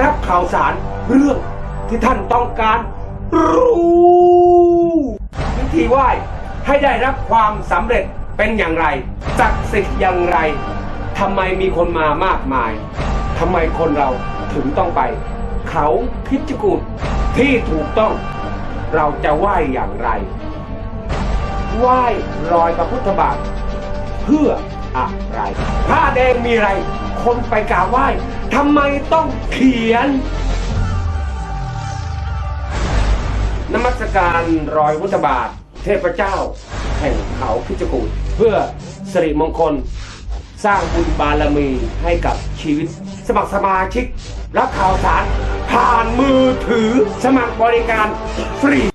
รับข่าวสารเรื่องที่ท่านต้องการรู้วิธีไหว้ให้ได้รับความสำเร็จเป็นอย่างไรศักดิ์สิทธิ์อย่างไรทำไมมีคนมามากมายทำไมคนเราถึงต้องไป เขาพิจิกูดที่ถูกต้อง เราจะไหว้อย่างไร ไหว้รอยพระพุทธบาทเพื่อ อะไรผ้าแดงมีอะไร คนไปกราบไหว้ทำไมต้องเขียนนมัสการรอยพุทธบาท เทพเจ้า แห่งเขาพิจกูฏเพื่อสิริมงคล สร้างบุญบารมีให้กับชีวิต สมัครสมาชิก รับข่าวสาร ผ่านมือถือสมัครบริการฟรี